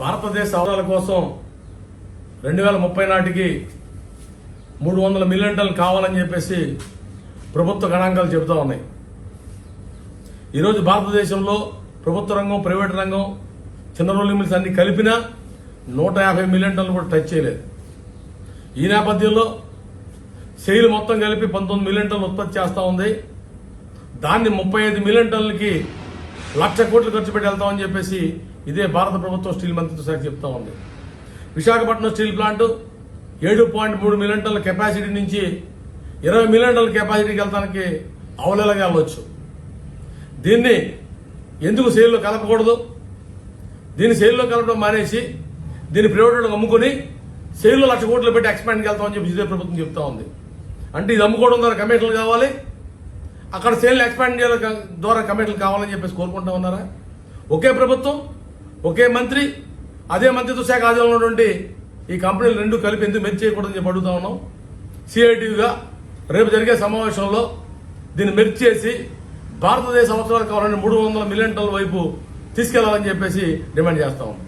భారతదేశ అవసరాల కోసం రెండు వేల ముప్పై నాటికి మూడు వందల మిలియన్ టన్నులు కావాలని చెప్పేసి ప్రభుత్వ గణాంకాలు చెబుతా ఉన్నాయి. ఈరోజు భారతదేశంలో ప్రభుత్వ రంగం ప్రైవేట్ రంగం చిన్న రోలింగ్ మిల్స్ అన్ని కలిపినా నూట యాభై మిలియన్ టన్నులు కూడా టచ్ చేయలేదు. ఈ నేపథ్యంలో సెయిల్ మొత్తం కలిపి పంతొమ్మిది మిలియన్ టన్నులు ఉత్పత్తి చేస్తూ ఉంది. దాన్ని ముప్పై ఐదు మిలియన్ టన్నులకి లక్ష కోట్లు ఖర్చు పెట్టి వెళ్తామని చెప్పేసి ఇదే భారత ప్రభుత్వం స్టీల్ మంత్రిత్వ శాఖ చెప్తా ఉంది. విశాఖపట్నం స్టీల్ ప్లాంట్ ఏడు పాయింట్ మూడు మిలియన్ టన్నుల కెపాసిటీ నుంచి ఇరవై మిలియన్ టన్నుల కెపాసిటీకి వెళ్తానికి అవలేలగా వెళ్ళవచ్చు దీన్ని ఎందుకు సేల్లో కలపకూడదు? దీన్ని సేల్లో కలపడం మానేసి దీన్ని ప్రైవేట్ అమ్ముకుని సేల్లో లక్ష కోట్లు పెట్టి ఎక్స్పాండ్కి వెళ్తామని చెప్పి ఇదే ప్రభుత్వం చెప్తా ఉంది. అంటే ఇది అమ్ముకోవడం ద్వారా కమిషన్లు కావాలి అక్కడ సేల్ ఎక్స్పాండ్ ద్వారా కమిటీలు కావాలని చెప్పేసి కోరుకుంటా ఉన్నారా? ఒకే ప్రభుత్వం ఒకే మంత్రి అదే మంత్రిత్వ శాఖ ఆధ్వర్యంలో ఉన్నటువంటి ఈ కంపెనీలు రెండు కలిపి ఎందుకు మెర్చి చేయకూడదని చెప్పి అడుగుతా ఉన్నాం. సిఐటిగా రేపు జరిగే సమావేశంలో దీన్ని మెర్చి చేసి భారతదేశ అవసరాలు కావాలని మూడు వందల మిలియన్ టన్నుల వైపు తీసుకెళ్ళాలని చెప్పేసి డిమాండ్ చేస్తా ఉన్నాం.